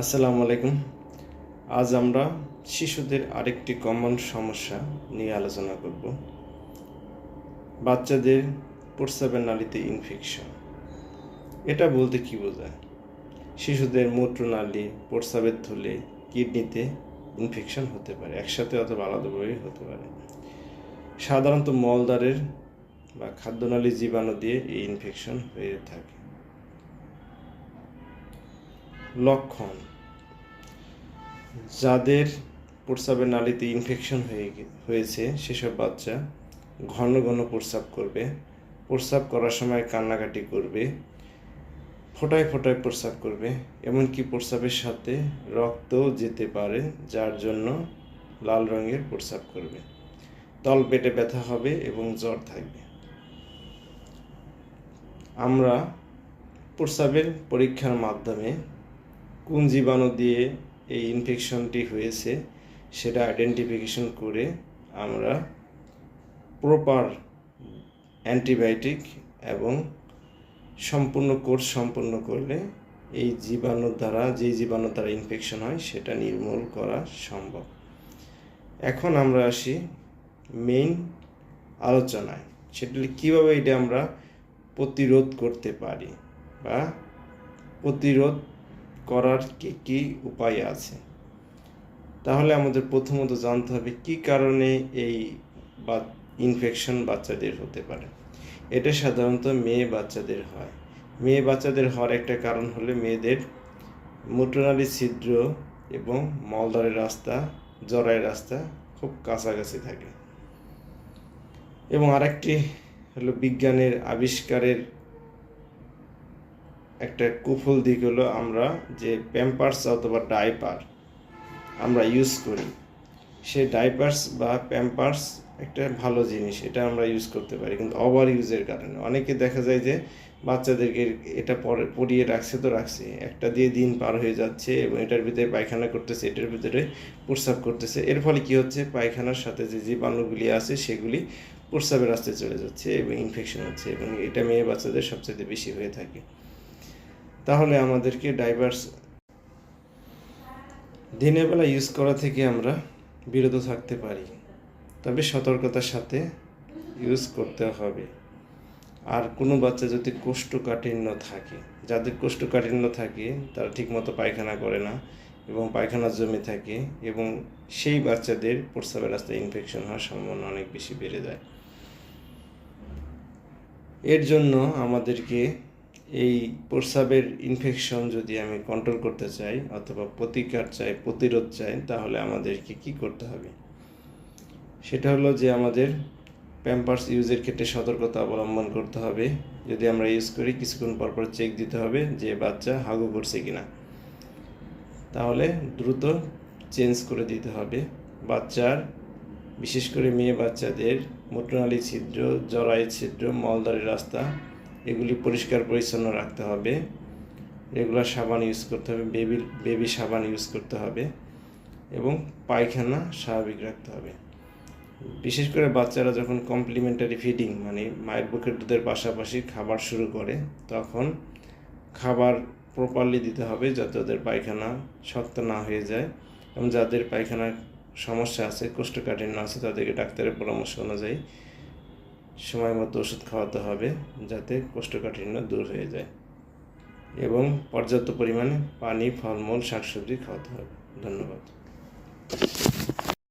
আসসালামু আলাইকুম। আজ আমরা শিশুদের আরেকটি কমন সমস্যা নিয়ে আলোচনা করব। বাচ্চাদের প্রস্রাবের নালীতে ইনফেকশন এটা বলতে কি বোঝায়? শিশুদের মূত্রনালী প্রস্রাবের থলে কিডনিতে ইনফেকশন হতে পারে, একসাথে অথবা আলাদাভাবেই হতে পারে। সাধারণত মলদ্বারের বা খাদ্যনালী জীবাণু দিয়ে এই ইনফেকশন হয়ে থাকে। লক্ষণ যাদের প্রস্রাবের নালীতে ইনফেকশন হয়ে হয়েছে সেসব বাচ্চা ঘন ঘন প্রস্রাব করবে। প্রস্রাব করার সময় কান্নাকাটি করবে, ফোটায় ফোটায় প্রস্রাব করবে, এমনকি প্রস্রাবের সাথে রক্তও যেতে পারে, যার জন্য লাল রঙের প্রস্রাব করবে। তল পেটে ব্যথা হবে এবং জ্বর থাকবে। আমরা প্রস্রাবের পরীক্ষার মাধ্যমে কোন জীবাণু দিয়ে এই ইনফেকশনটি হয়েছে সেটা আইডেন্টিফিকেশন করে আমরা প্রপার অ্যান্টিবায়োটিক এবং সম্পূর্ণ কোর্স সম্পূর্ণ করলে এই জীবাণুর দ্বারা যে জীবাণুর দ্বারা ইনফেকশন হয় সেটা নির্মূল করা সম্ভব। এখন আমরা আসি মেইন আলোচনায়, সেটা কীভাবে এটা আমরা প্রতিরোধ করতে পারি বা প্রতিরোধ করার কি কি উপায় আছে? তাহলে আমাদের প্রথমত জানতে হবে কি কারণে এই বা ইনফেকশন বাচ্চাদের হতে পারে। এটা সাধারণত মেয়ে বাচ্চাদের হয়। মেয়ে বাচ্চাদের হওয়ার একটা কারণ হলে মেয়েদের মূত্রনালী ছিদ্র এবং মলদ্বারের রাস্তা, জরায়ের রাস্তা খুব কাছাকাছি থাকে। এবং আরেকটি হলো বিজ্ঞানের আবিষ্কারের একটা কুফল দিক হলো আমরা যে প্যাম্পার্স অথবা ডাইপার আমরা ইউজ করি। সে ডাইপার্স বা প্যাম্পার্স একটা ভালো জিনিস, এটা আমরা ইউজ করতে পারি কিন্তু ওভার ইউজের কারণে। অনেকে দেখা যায় যে বাচ্চাদেরকে এটা পরে পরিয়ে রাখছে তো রাখছে, একটা দিয়ে দিন পার হয়ে যাচ্ছে এবং এটার ভিতরে পায়খানা করতেছে, এটার ভিতরে প্রস্রাব করতেছে। এর ফলে কি হচ্ছে? পায়খানার সাথে যে জীবাণুগুলি আছে সেগুলি প্রস্রাবের রাস্তায় চলে যাচ্ছে এবং ইনফেকশন হচ্ছে এবং এটা মেয়ে বাচ্চাদের সবচেয়ে বেশি হয়ে থাকে। তাহলে আমাদেরকে ডাইভার্স দিনের বেলা ইউজ করা থেকে আমরা বিরত থাকতে পারি। তবে সতর্কতার সাথে ইউজ করতে হবে। আর কোনো বাচ্চা যদি কোষ্ঠকাঠিন্য থাকে, যাদের কোষ্ঠকাঠিন্য থাকে, তারা ঠিকমতো পায়খানা করে না এবং পায়খানা জমে থাকে এবং সেই বাচ্চাদের প্রস্রাবের রাস্তায় ইনফেকশন হওয়ার সম্ভাবনা অনেক বেশি বেড়ে যায়। এর জন্য আমাদেরকে এই প্রস্রাবের ইনফেকশন যদি আমি কন্ট্রোল করতে চাই অথবা প্রতিকার চাই, প্রতিরোধ চাই, তাহলে আমাদেরকে কি করতে হবে? সেটা হলো যে আমাদের প্যাম্পার্স ইউজের ক্ষেত্রে সতর্কতা অবলম্বন করতে হবে। যদি আমরা ইউজ করি, কিছুক্ষণ পর পর চেক দিতে হবে যে বাচ্চা হাগু করছে কি না তাহলে দ্রুত চেঞ্জ করে দিতে হবে। বাচ্চার, বিশেষ করে মেয়ে বাচ্চাদের মোটনালি ছিদ্র, জরায়ু ছিদ্র মলদারের রাস্তা এগুলি পরিষ্কার পরিচ্ছন্ন রাখতে হবে। রেগুলার সাবান ইউজ করতে হবে বেবি বেবি সাবান ইউজ করতে হবে এবং পায়খানা স্বাভাবিক রাখতে হবে। বিশেষ করে বাচ্চারা যখন কমপ্লিমেন্টারি ফিডিং মানে মায়ের বুকের দুধের পাশাপাশি খাবার শুরু করে, তখন খাবার প্রপারলি দিতে হবে যাতে ওদের পায়খানা শক্ত না হয়ে যায় এবং যাদের পায়খানার সমস্যা আছে, কোষ্ঠকাঠিন্য আছে, তাদেরকে ডাক্তারের পরামর্শ অনুযায়ী সময় মতো ওষুধ খাওয়াতে হবে যাতে কোষ্ঠকাঠিন্য দূর হয়ে যায়। এবং পর্যাপ্ত পরিমাণে পানি, ফলমূল, শাকসবজি খাওয়াতে হবে। ধন্যবাদ।